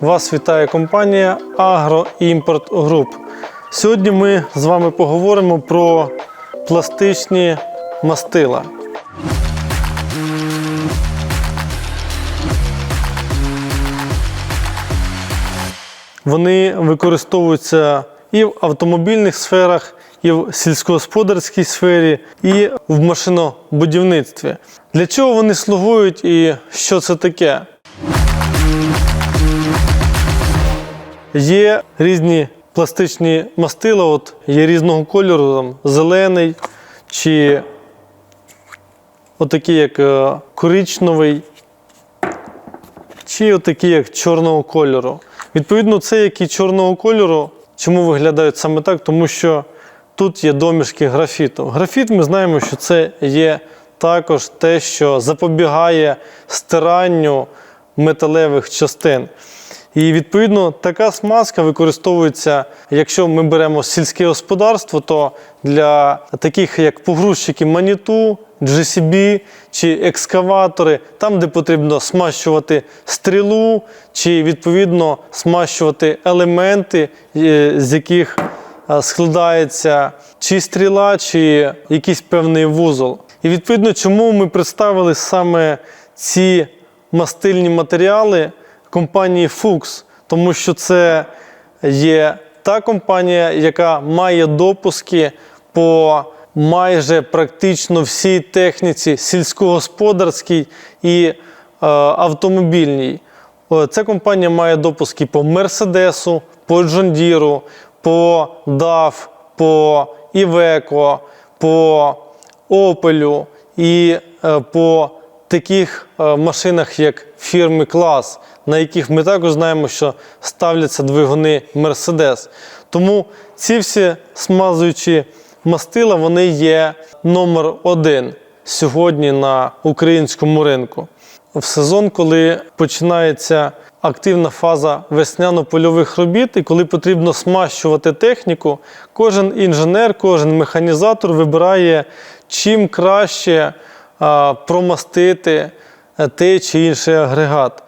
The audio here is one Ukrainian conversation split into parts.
Вас вітає компанія Агроімпорт Груп. Сьогодні ми з вами поговоримо про пластичні мастила. Вони використовуються і в автомобільних сферах, і в сільськогосподарській сфері, і в машинобудівництві. Для чого вони слугують і що це таке? Є різні пластичні мастила, от є різного кольору, там, зелений чи отакий, як е, коричневий, чи отакі, як чорного кольору. Відповідно, це які чорного кольору. Чому виглядають саме так? Тому що тут є домішки графіту. Графіт ми знаємо, що це є також те, що запобігає стиранню металевих частин. І відповідно така смазка використовується, якщо ми беремо сільське господарство, то для таких як погрузчики маніту, GCB чи екскаватори, там, де потрібно смащувати стрілу, чи відповідно смащувати елементи, е, з яких е, складається чи стріла, чи якийсь певний вузол. І відповідно, чому ми представили саме ці мастильні матеріали компанії Fuchs, тому що це є та компанія, яка має допуски по майже практично всій техніці сільськогосподарській і е, автомобільній. Е, Ця компанія має допуски по Мерседесу, по Джондіру, по DAF, по Iveco, по Opel і е, по таких е, машинах, як фірми Клас, на яких ми також знаємо, що ставляться двигуни Mercedes. Тому ці всі смазуючі мастила вони є номер один сьогодні на українському ринку. В сезон, коли починається активна фаза весняно-польових робіт, і коли потрібно смащувати техніку, кожен інженер, кожен механізатор вибирає чим краще промастити е, той чи інший агрегат.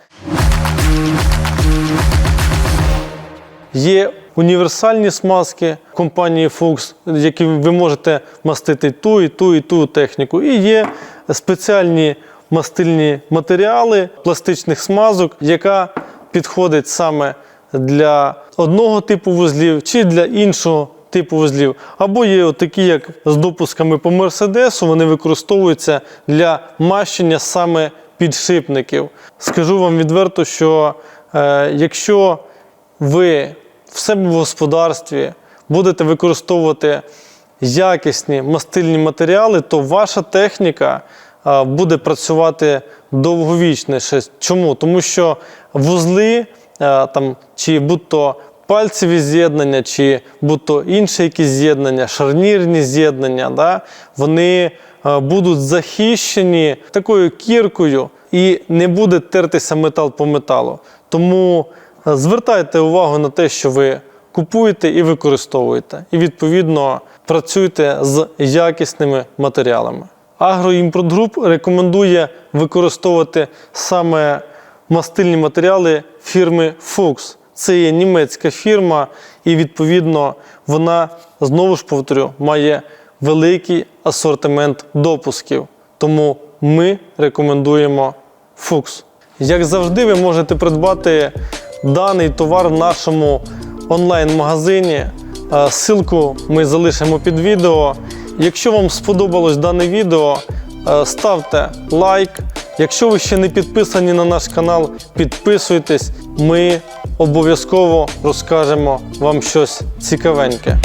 Є універсальні смазки компанії Fuchs, які ви можете мастити ту і ту і ту техніку. І є спеціальні мастильні матеріали пластичних смазок, яка підходить саме для одного типу вузлів чи для іншого типу вузлів. Або є такі, як з допусками по Мерседесу, вони використовуються для мащення саме підшипників. Скажу вам відверто, що е, якщо ви в себе в господарстві будете використовувати якісні мастильні матеріали, то ваша техніка а, буде працювати довговічніше. Чому? Тому що вузли, а, там, чи будь-то пальцеві з'єднання, чи будь-то інші якісь з'єднання, шарнірні з'єднання, да, вони будуть захищені такою кіркою і не буде тертися метал по металу. Тому е, звертайте увагу на те, що ви купуєте і використовуєте, і відповідно працюйте з якісними матеріалами. Агроімпорт Груп рекомендує використовувати саме мастильні матеріали фірми Fuchs. Це є німецька фірма, і відповідно вона знову ж повторю має великий асортимент допусків. Тому ми рекомендуємо Fuchs. Як завжди, ви можете придбати даний товар в нашому онлайн-магазині. Е, Ссылку ми залишимо під відео. Якщо вам сподобалось дане відео, е, ставте лайк. Якщо ви ще не підписані на наш канал, підписуйтесь. Ми обов'язково розкажемо вам щось цікавеньке.